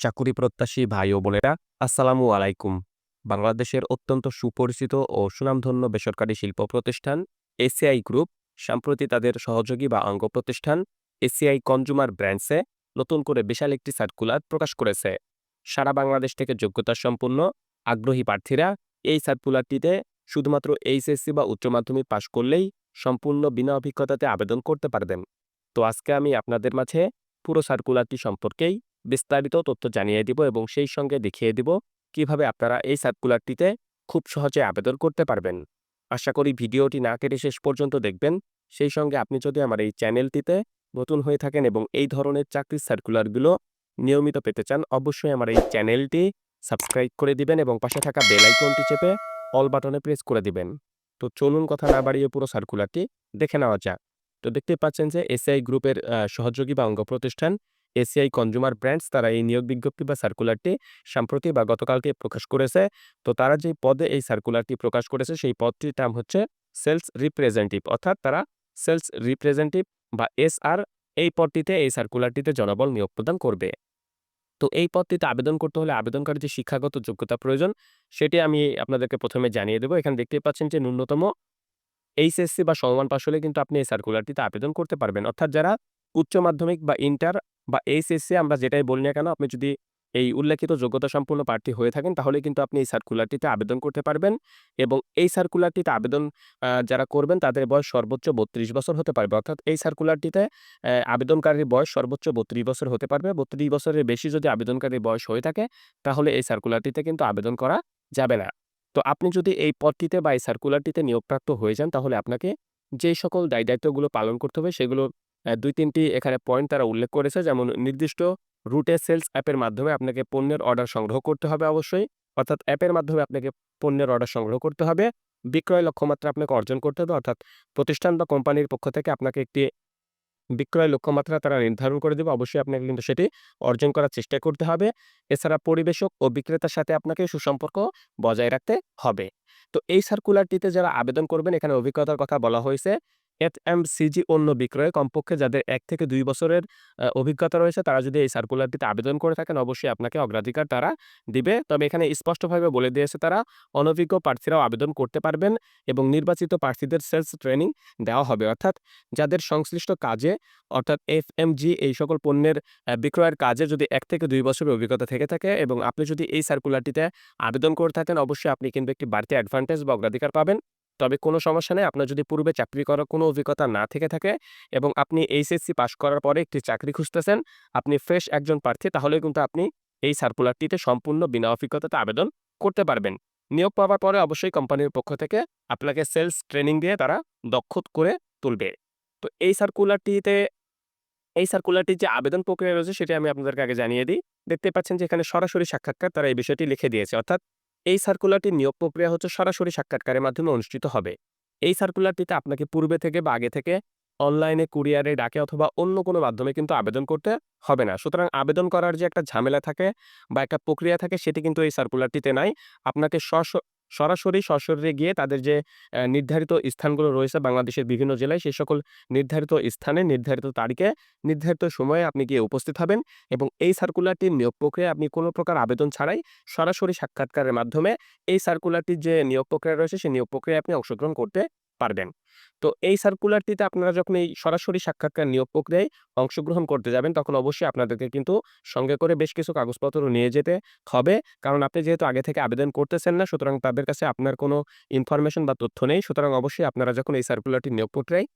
চাকুরি প্রত্যাশী ভাই ও বোনেরা, আসসালামু আলাইকুম। বাংলাদেশের অত্যন্ত সুপরিচিত ও সুনামধন্য বেসরকারি শিল্প প্রতিষ্ঠান এসিআই গ্রুপ, সম্প্রতি তাদের সহযোগী বা অঙ্গ প্রতিষ্ঠান এসিআই কনজুমার ব্র্যান্ডসে নতুন করে বিশাল একটি সার্কুলার প্রকাশ করেছে। সারা বাংলাদেশ থেকে যোগ্যতা সম্পন্ন, আগ্রহী প্রার্থীরা এই সার্কুলারটিতে শুধুমাত্র এইচএসসি বা উচ্চ মাধ্যমিক পাশ করলেই সম্পূর্ণ বিনা অভিজ্ঞতাতে আবেদন করতে পারবেন। তো আজকে আমি আপনাদের মাঝে পুরো সার্কুলারটি সম্পর্কেই বিস্তারিত তথ্য জানিয়ে দিব এবং সেই সঙ্গে দেখিয়ে দিব কীভাবে আপনারা এই সার্কুলারটিতে খুব সহজে আবেদন করতে পারবেন। আশা করি ভিডিওটি না কেটে শেষ পর্যন্ত দেখবেন। সেই সঙ্গে আপনি যদি আমার এই চ্যানেলটিতে নতুন হয়ে থাকেন এবং এই ধরনের চাকরির সার্কুলারগুলো নিয়মিত পেতে চান, অবশ্যই আমার এই চ্যানেলটি সাবস্ক্রাইব করে দিবেন এবং পাশে থাকা বেল আইকনটি চেপে অল বাটনে প্রেস করে দিবেন। তো চলুন কথা না বাড়িয়ে পুরো সার্কুলারটি দেখে নেওয়া যাক। তো দেখতে পাচ্ছেন যে এসআই গ্রুপের সহযোগী বা অঙ্গ প্রতিষ্ঠান এসিআই কনজুমার ব্র্যান্ডস তারা এই নিয়োগ বিজ্ঞপ্তি বা সার্কুলারটি সম্প্রতি বা গতকালকে প্রকাশ করেছে। তো তারা যে পদে এই সার্কুলারটি প্রকাশ করেছে সেই পদটির নাম হচ্ছে সেলস রিপ্রেজেন্টেটিভ অর্থাৎ তারা সেলস রিপ্রেজেন্টেটিভ বা এস আর এই পদটিতে এই সার্কুলারটিতে জনবল নিয়োগ প্রদান করবে। তো এই পদটিতে আবেদন করতে হলে আবেদনকারী যে শিক্ষাগত যোগ্যতা প্রয়োজন সেটি আমি আপনাদেরকে প্রথমে জানিয়ে দেবো। এখানে দেখতেই পাচ্ছেন যে ন্যূনতম এইচএসসি বা সমমান পাশ হলে কিন্তু আপনি এই সার্কুলারটিতে আবেদন করতে পারবেন। অর্থাৎ যারা উচ্চ মাধ্যমিক বা ইন্টার বা এইচএসসি আমরা যেটাই বলি না কেন, আপনি যদি এই উল্লেখিত যোগ্যতা সম্পন্ন প্রার্থী হয়ে থাকেন, তাহলে কিন্তু আপনি এই সার্কুলারটিতে আবেদন করতে পারবেন এবং এই সার্কুলারটিতে আবেদন যারা করবেন তাদের বয়স সর্বোচ্চ বত্রিশ বছর হতে পারবে। অর্থাৎ এই সার্কুলারটিতে আবেদনকারীর বয়স সর্বোচ্চ বত্রিশ বছর হতে পারবে। বত্রিশ বছরের বেশি যদি আবেদনকারীর বয়স হয়ে থাকে, তাহলে এই সার্কুলারটিতে কিন্তু আবেদন করা যাবে না। তো আপনি যদি এই পদটিতে বা এই সার্কুলারটিতে নিয়োগপ্রাপ্ত হয়ে যান, তাহলে আপনাকে যে সকল দায় দায়িত্বগুলো পালন করতে হবে, সেগুলো দুই তিনটি এখানে পয়েন্ট তারা উল্লেখ করেছে, যেমন নির্দিষ্ট রুটে সেলস অ্যাপের মাধ্যমে আপনাকে পণ্যের অর্ডার সংগ্রহ করতে হবে অবশ্যই। অর্থাৎ অ্যাপের মাধ্যমে আপনাকে পণ্যের অর্ডার সংগ্রহ করতে হবে। বিক্রয় লক্ষ্যমাত্রা আপনাকে অর্জন করতে হবে, অর্থাৎ প্রতিষ্ঠান বা কোম্পানির পক্ষ থেকে আপনাকে একটি বিক্রয় লক্ষ্যমাত্রা তারা নির্ধারণ করে দেবে। অবশ্যই আপনাকে কিন্তু সেটি অর্জন করার চেষ্টা করতে হবে। এছাড়া পরিবেশক ও বিক্রেতার সাথে আপনাকে সুসম্পর্ক বজায় রাখতে হবে। তো এই সার্কুলারটিতে যারা আবেদন করবেন, এখানে অভিজ্ঞতার কথা বলা হয়েছে। এফ এম সিজি অন্য বিক্রয়ে কমপক্ষে যাদের এক থেকে দুই বছরের অভিজ্ঞতা রয়েছে, তারা যদি এই সার্কুলারটিতে আবেদন করে থাকেন, অবশ্যই আপনাকে অগ্রাধিকার তারা দিবে। তবে এখানে স্পষ্টভাবে বলে দিয়েছে তারা, অনভিজ্ঞ প্রার্থীরাও আবেদন করতে পারবেন এবং নির্বাচিত প্রার্থীদের সেলস ট্রেনিং দেওয়া হবে। অর্থাৎ যাদের সংশ্লিষ্ট কাজে, অর্থাৎ এফ এম জি এই সকল পণ্যের বিক্রয়ের কাজে যদি এক থেকে দুই বছরের অভিজ্ঞতা থেকে থাকে এবং আপনি যদি এই সার্কুলারটিতে আবেদন করে থাকেন, অবশ্যই আপনি কিন্তু একটি বাড়তি অ্যাডভান্টেজ বা অগ্রাধিকার পাবেন। তবে কোনো সমস্যা নেই। আপনার যদি পূর্বে চাকরি করার কোনো অভিজ্ঞতা না থেকে থাকে এবং আপনি এইচএসসি পাশ করার পরে একটি চাকরি খুঁজতেছেন, আপনি ফ্রেশ একজন প্রার্থী, তাহলে কিন্তু আপনি এই সার্কুলারটিতে সম্পূর্ণ বিনা অভিজ্ঞতাতে আবেদন করতে পারবেন। নিয়োগ পাওয়ার পরে অবশ্যই কোম্পানির পক্ষ থেকে আপনাকে সেলস ট্রেনিং দিয়ে তারা দক্ষ করে তুলবে। তো এই সার্কুলারটিতে, এই সার্কুলারটির যে আবেদন প্রক্রিয়া রয়েছে সেটি আমি আপনাদেরকে আগে জানিয়ে দিই। দেখতে পাচ্ছেন যে এখানে সরাসরি সাক্ষাৎকার তারা এই বিষয়টি লিখে দিয়েছে। অর্থাৎ এই সার্কুলারটির নিয়োগ প্রক্রিয়া হচ্ছে সরাসরি সাক্ষাৎকারের মাধ্যমে অনুষ্ঠিত হবে। এই সার্কুলারটিতে আপনাকে পূর্বে থেকে বা আগে থেকে অনলাইনে কুরিয়ারে ডাকে অথবা অন্য কোনো মাধ্যমে কিন্তু আবেদন করতে হবে না। সুতরাং আবেদন করার যে একটা ঝামেলা থাকে বা একটা প্রক্রিয়া থাকে সেটি কিন্তু এই সার্কুলারটিতে নাই। আপনাকে সস- সরাসরি সশরীরে গিয়ে তাদের যে নির্ধারিত স্থানগুলো রয়েছে বাংলাদেশের বিভিন্ন জেলায় সেই সকল নির্ধারিত স্থানে নির্ধারিত তারিখে, নির্ধারিত সময়ে আপনি গিয়ে উপস্থিত হবেন এবং এই সার্কুলারটির নিয়োগ প্রক্রিয়া আপনি কোনো প্রকার আবেদন ছাড়াই সরাসরি সাক্ষাৎকারের মাধ্যমে এই সার্কুলারটির যে নিয়োগ প্রক্রিয়া রয়েছে, সেই নিয়োগ প্রক্রিয়ায় আপনি অংশগ্রহণ করতে পারবেন। তো এই সার্কুলারটিতে আপনারা যখন এই সরাসরি সাক্ষাৎকার নিয়োগ প্রক্রিয়ায় অংশগ্রহণ করতে যাবেন, তখন অবশ্যই আপনাদেরকে কিন্তু সঙ্গে করে বেশ কিছু কাগজপত্র নিয়ে যেতে হবে। কারণ আপনি যেহেতু আগে থেকে আবেদন করতেছেন না, সুতরাং তাদের কাছে আপনার কোনো ইনফরমেশন বা তথ্য নেই। সুতরাং অবশ্যই আপনারা যখন এই সার্কুলারটি নিয়োগ প্রক্রিয়ায়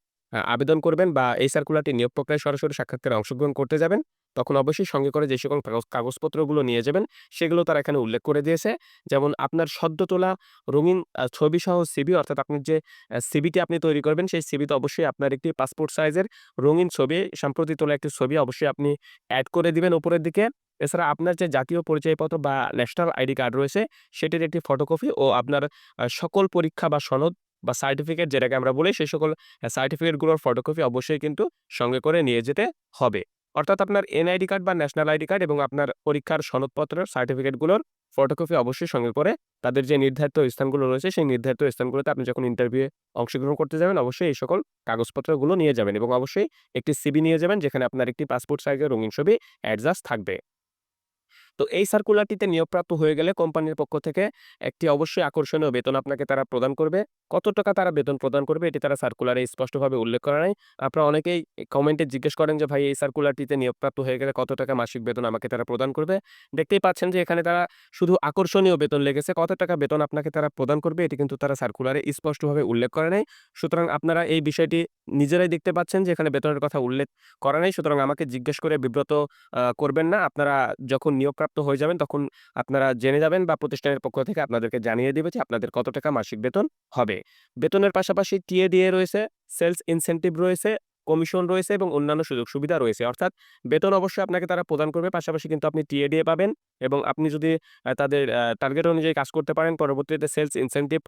আবেদন করবেন বা এই সার্কুলারটি নিয়োগ প্রক্রিয়ায় সরাসরি সাক্ষাৎকারে অংশগ্রহণ করতে যাবেন তখন অবশ্যই সঙ্গে করে যে সকল কাগজপত্রগুলো নিয়ে যাবেন, সেগুলো তারা এখানে উল্লেখ করে দিয়েছে। যেমন আপনার সদ্য তোলা রঙিন ছবি সহ সিবি অর্থাৎ আপনার যে সিবিটি আপনি তৈরি করবেন, সেই সিবিতে অবশ্যই আপনার একটি পাসপোর্ট সাইজের রঙিন ছবি সাম্প্রতিক তোলা একটি ছবি অবশ্যই আপনি অ্যাড করে দিবেন উপরের দিকে। এছাড়া আপনার যে জাতীয় পরিচয়পত্র বা ন্যাশনাল আইডি কার্ড রয়েছে, সেটির একটি ফটোকপি ও আপনার সকল পরীক্ষা বা সনদ বা সার্টিফিকেট যেটাকে আমরা বলি, সেই সকল সার্টিফিকেটগুলোর ফটোকপি অবশ্যই কিন্তু সঙ্গে করে নিয়ে যেতে হবে। অর্থাৎ আপনার এনআইডি কার্ড বা ন্যাশনাল আইডি কার্ড এবং আপনার পরীক্ষার সনদপত্র সার্টিফিকেটগুলোর ফটোকপি অবশ্যই সঙ্গে করে তাদের যে নির্ধারিত স্থানগুলো রয়েছে, সেই নির্ধারিত স্থানগুলোতে আপনি যখন ইন্টারভিউয়ে অংশগ্রহণ করতে যাবেন, অবশ্যই এই সকল কাগজপত্রগুলো নিয়ে যাবেন এবং অবশ্যই একটি সিবি নিয়ে যাবেন, যেখানে আপনার একটি পাসপোর্ট সাইজের রঙিন ছবি অ্যাডজাস্ট থাকবে। তো এই সার্কুলারটিতে নিয়োগপ্রাপ্ত হয়ে গেলে কোম্পানির পক্ষ থেকে একটি অবশ্যই আকর্ষণীয় বেতন আপনাকে তারা প্রদান করবে। কত টাকা তারা বেতন প্রদান করবে এটি তারা সার্কুলারে স্পষ্টভাবে উল্লেখ করা নাই। আপনারা অনেকেই কমেন্টে জিজ্ঞেস করেন যে, ভাই, এই সার্কুলারটিতে নিয়োগপ্রাপ্ত হয়ে গেলে কত টাকা মাসিক বেতন আমাকে তারা প্রদান করবে? দেখতেই পাচ্ছেন যে, এখানে তারা শুধু আকর্ষণীয় বেতন লেগেছে। কত টাকা বেতন আপনাকে তারা প্রদান করবে এটি কিন্তু তারা সার্কুলারে স্পষ্টভাবে উল্লেখ করে নাই। সুতরাং আপনারা এই বিষয়টি নিজেরাই দেখতে পাচ্ছেন যে, এখানে বেতনের কথা উল্লেখ করা নাই। সুতরাং আমাকে জিজ্ঞেস করে বিব্রত করবেন না। আপনারা যখন নিয়োগপ্রাপ্ত হয়ে যাবেন, তখন আপনারা জেনে যাবেন বা প্রতিষ্ঠানের পক্ষ থেকে আপনাদেরকে জানিয়ে দেবে যে আপনাদের কত টাকা মাসিক বেতন হবে। বেতনের পাশাপাশি টিএডিএ রয়েছে, সেলস ইনসেন্টিভ রয়েছে কমিশন রয়েছে এবং অন্যান্য সুযোগ সুবিধা রয়েছে। অর্থাৎ বেতন অবশ্যই আপনাকে তারা প্রদান করবে, পাশাপাশি কিন্তু আপনি টিএডিএ পাবেন এবং আপনি যদি তাদের টার্গেট অনুযায়ী কাজ করতে পারেন, পরবর্তীতে সেলস ইনসেনটিভ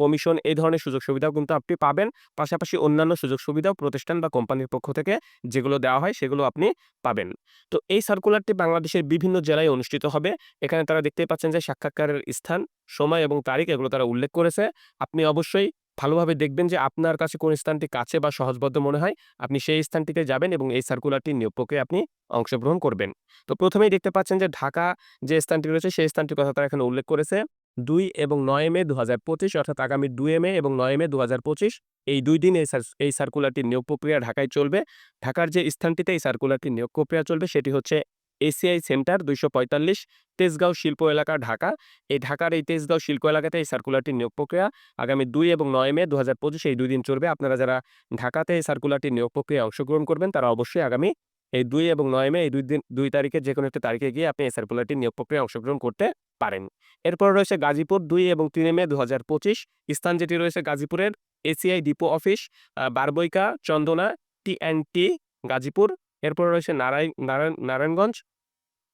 কমিশন এই ধরনের সুযোগ সুবিধাও কিন্তু আপনি পাবেন। পাশাপাশি অন্যান্য সুযোগ সুবিধাও প্রতিষ্ঠান বা কোম্পানির পক্ষ থেকে যেগুলো দেওয়া হয় সেগুলো আপনি পাবেন। তো এই সার্কুলারটি বাংলাদেশের বিভিন্ন জেলায় অনুষ্ঠিত হবে। এখানে তারা দেখতেই পাচ্ছেন যে সাক্ষাৎকারের স্থান, সময় এবং তারিখ এগুলো তারা উল্লেখ করেছে। আপনি অবশ্যই ভালোভাবে দেখবেন যে আপনার কাছে কোন স্থানটি কাছে বা সহজবদ্ধ মনে হয়, আপনি সেই স্থানটিতে যাবেন এবং এই সার্কুলারটি নিয়োগ প্রক্রিয়ায় আপনি অংশগ্রহণ করবেন। তো প্রথমেই দেখতে পাচ্ছেন যে ঢাকা যে স্থানটি রয়েছে, সেই স্থানটির কথা তারা এখানে উল্লেখ করেছে। দুই এবং নয় মে দু হাজার পঁচিশ, অর্থাৎ আগামী দুই মে এবং নয় মে দু হাজার পঁচিশ, এই দুই দিন এই এই সার্কুলারটির নিয়োগ প্রক্রিয়া ঢাকায় চলবে। ঢাকার যে স্থানটিতে এই সার্কুলারটির নিয়োগ প্রক্রিয়া চলবে, সেটি হচ্ছে এসিআই সেন্টার দুইশো পঁয়তাল্লিশ তেজগাঁও শিল্প এলাকা ঢাকা। এই ঢাকার এই তেজগাঁও শিল্প এলাকাতে এই সার্কুলারটির নিয়োগ প্রক্রিয়া আগামী দুই এবং নয় মে দু হাজার পঁচিশ এই দুই দিন চলবে। আপনারা যারা ঢাকাতে এই সার্কুলারটির নিয়োগ প্রক্রিয়ায় অংশগ্রহণ করবেন তারা অবশ্যই আগামী এই দুই এবং নয় মে এই দুই দিন দুই তারিখে যে কোনো একটা তারিখে গিয়ে আপনি এই সার্কুলারটির নিয়োগ প্রক্রিয়ায় অংশগ্রহণ করতে পারেন। এরপর রয়েছে গাজীপুর দুই এবং তিন মে দু হাজার পঁচিশ। স্থান যেটি রয়েছে গাজীপুরের ACI depot office ah, বারবইকা Chandana T and T Gazipur. এরপর রয়েছে নারায়ণ নারায়ণ নারায়ণগঞ্জ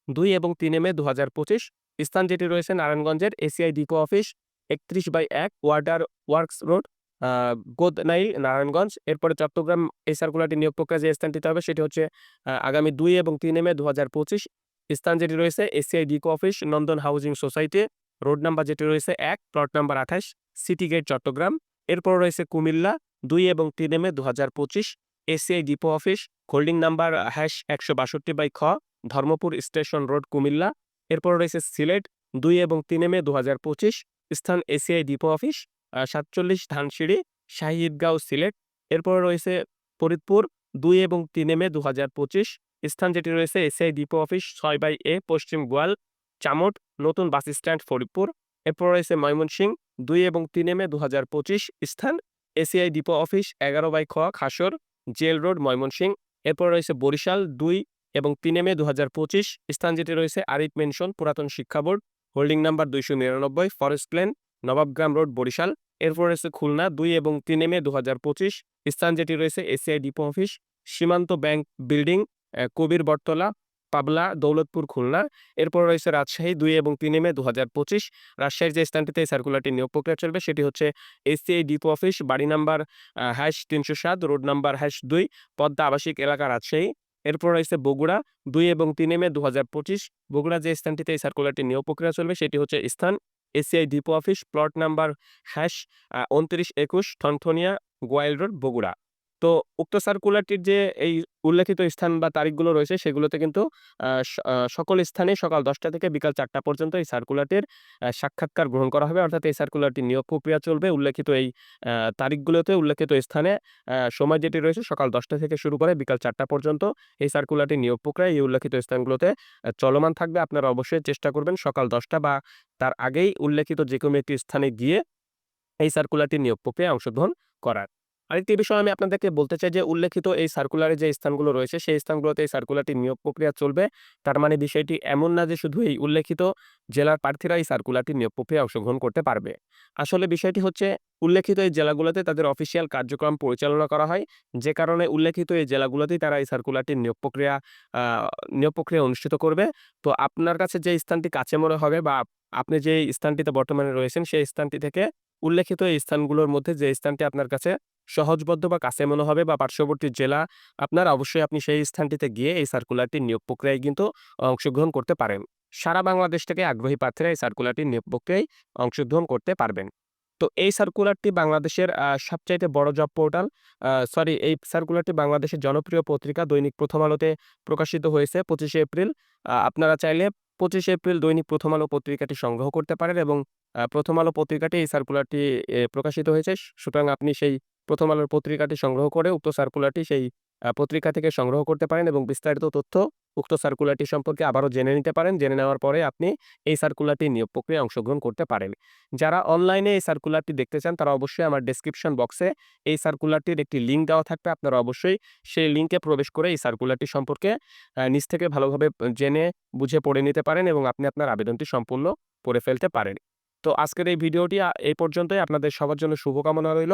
দুই এবং তিন মে দু হাজার পঁচিশ স্থান যেটি রয়েছে নারায়ণগঞ্জের এসিআই ডিপো অফিস একত্রিশ বাই এক water works road Godnail, Narayanganj. এরপরে চট্টগ্রাম এই সার্কুলারটি নিয়োগ প্রক্রিয়া যে স্থানটিতে হবে সেটি হচ্ছে আগামী দুই এবং তিন মে দু হাজার পঁচিশ স্থান যেটি রয়েছে ACI depot office Nandan housing society. Road number যেটি রয়েছে এক, প্লট নাম্বার আঠাশ, সিটি গেট, চট্টগ্রাম। এরপর রয়েছে কুমিল্লা দুই এবং তিন মে দু হাজার পঁচিশ ACI depot office. Holding number, hash, একশো বাষট্টি বাই খ। Dharmapur station road, Cumilla. এরপর রয়েছে সিলেট, দুই এবং তিন মে দু হাজার পঁচিশ, স্থান এসিআই ডিপো অফিস সাতচল্লিশ ধানসিঁড়ি, শাহিদগাঁও, সিলেট। এরপর রয়েছে ফরিদপুর, দুই এবং তিন মে দু হাজার পঁচিশ, স্থান যেটি রয়েছে এসিআই ডিপো অফিস ছয় বাই এ, পশ্চিম গোয়াল, চামট, নতুন বাস স্ট্যান্ড ফরিদপুর। এরপর রয়েছে ময়মনসিংহ, দুই এবং তিন মে দু হাজার পঁচিশ, স্থান এসিআই ডিপো অফিস এগারো বাই খ, খাসর, জেল রোড, ময়মনসিংহ। এরপর রয়েছে বরিশাল, দুই এবং তিন মে দু স্থান যেটি রয়েছে আরিফ মেনশন, পুরাতন শিক্ষা বোর্ড, হোল্ডিং নাম্বার দুইশো নিরানব্বই, ফরেস্ট প্লেন নবাবগ্রাম রোড, বরিশাল। এরপর রয়েছে খুলনা, দুই এবং তিন মে দু হাজার পঁচিশ স্থান যেটি রয়েছে ACI depot office, Shimanto bank building Kabir Bottola Pabla Daulatpur, Khulna. এরপর রয়েছে রাজশাহী, দুই এবং তিন মে দু হাজার পঁচিশ রাজশাহীর যে স্থানটিতে এই সার্কুলারটি নিয়োগ প্রক্রিয়া চলবে সেটি হচ্ছে এসিআই ডিপো অফিস, বাড়ি নাম্বার হ্যাশ তিনশো সাত, রোড নাম্বার হ্যাশ দুই, পদ্মা আবাসিক এলাকা রাজশাহী। এরপর রয়েছে বগুড়া দুই এবং তিনে মে দু হাজার পঁচিশ। বগুড়া যে স্থানটিতে এই সার্কুলারটি নিয়োগ প্রক্রিয়া চলবে, সেটি হচ্ছে স্থান ACI depot office plot number hash উনত্রিশ একুশ থনথনিয়া গোয়াইল রোড বগুড়া। তো উক্ত সার্কুলারটির যে এই উল্লেখিত স্থান বা তারিখগুলো রয়েছে, সেগুলোতে কিন্তু সকল স্থানে সকাল দশটা থেকে বিকাল চারটা পর্যন্ত এই সার্কুলারটির সাক্ষাৎকার গ্রহণ করা হবে। অর্থাৎ এই সার্কুলারটি নিয়োগ প্রক্রিয়া চলবে। উল্লেখিত এই তারিখগুলোতে উল্লেখিত স্থানে সময় যেটি রয়েছে সকাল দশটা থেকে শুরু করে বিকাল চারটা পর্যন্ত এই সার্কুলারটি নিয়োগ প্রক্রিয়া, এই উল্লেখিত স্থানগুলোতে চলমান থাকবে। আপনারা অবশ্যই চেষ্টা করবেন সকাল দশটা বা তার আগেই উল্লেখিত যে কোনো একটি স্থানে গিয়ে এই সার্কুলারটি নিয়োগ প্রক্রিয়ায় অংশগ্রহণ করার। আরেকটি বিষয় আমি আপনাদেরকে বলতে চাই যে, উল্লেখিত এই সার্কুলারে যে স্থানগুলো রয়েছে, সেই স্থানগুলোতে এই সার্কুলারটি নিয়োগ প্রক্রিয়া চলবে। তার মানে বিষয়টি এমন না যে, শুধু এই উল্লেখিত জেলার প্রার্থীরা এই সার্কুলারটি নিয়োগ প্রক্রিয়ায় অংশগ্রহণ করতে পারবে। আসলে বিষয়টি হচ্ছে, উল্লেখিত এই জেলাগুলোতে তাদের অফিসিয়াল কার্যক্রম পরিচালনা করা হয়। যে কারণে উল্লেখিত এই জেলাগুলোতেই তারা এই সার্কুলারটির নিয়োগ প্রক্রিয়া নিয়োগ প্রক্রিয়া অনুষ্ঠিত করবে। তো আপনার কাছে যে স্থানটি কাছে মনে হবে বা আপনি যে স্থানটিতে বর্তমানে রয়েছেন, সেই স্থানটি থেকে উল্লেখিত এই স্থানগুলোর মধ্যে যে স্থানটি আপনার কাছে সহজবদ্ধ বা কাছে মনে হবে বা পার্শ্ববর্তী জেলা, আপনার অবশ্যই আপনি সেই স্থানটিতে গিয়ে এই সার্কুলারটির নিয়োগ প্রক্রিয়ায় কিন্তু অংশগ্রহণ করতে পারেন। সারা বাংলাদেশ থেকে আগ্রহী প্রার্থীরা এই সার্কুলারটির নিয়োগ প্রক্রিয়ায় অংশগ্রহণ করতে পারবেন। তো এই সার্কুলারটি বাংলাদেশের সবচাইতে বড় জব পোর্টাল সরি এই সার্কুলারটি বাংলাদেশের জনপ্রিয় পত্রিকা দৈনিক প্রথম আলোতে প্রকাশিত হয়েছে পঁচিশে এপ্রিল। আপনারা চাইলে পঁচিশে এপ্রিল দৈনিক প্রথম আলো পত্রিকাটি সংগ্রহ করতে পারেন এবং প্রথম আলো পত্রিকাটি এই সার্কুলারটি প্রকাশিত হয়েছে। সুতরাং আপনি সেই প্রথম আলোর পত্রিকাটি সংগ্রহ করে উক্ত সার্কুলারটি সেই পত্রিকা থেকে সংগ্রহ করতে পারেন এবং বিস্তারিত তথ্য উক্ত সার্কুলারটি সম্পর্কে আবারও জেনে নিতে পারেন। জেনে নেওয়ার পরে আপনি এই সার্কুলারটির নিয়োগ প্রক্রিয়ায় অংশগ্রহণ করতে পারেন। যারা অনলাইনে এই সার্কুলারটি দেখতে চান, তারা অবশ্যই আমার ডেসক্রিপশন বক্সে এই সার্কুলারটির একটি লিঙ্ক দেওয়া থাকবে। আপনারা অবশ্যই সেই লিঙ্কে প্রবেশ করে এই সার্কুলারটি সম্পর্কে নিজ থেকে ভালোভাবে জেনে বুঝে পড়ে নিতে পারেন এবং আপনি আপনার আবেদনটি সম্পূর্ণ করে ফেলতে পারেন। তো আজকের এই ভিডিওটি এই পর্যন্তই। আপনাদের সবার জন্য শুভকামনা রইল।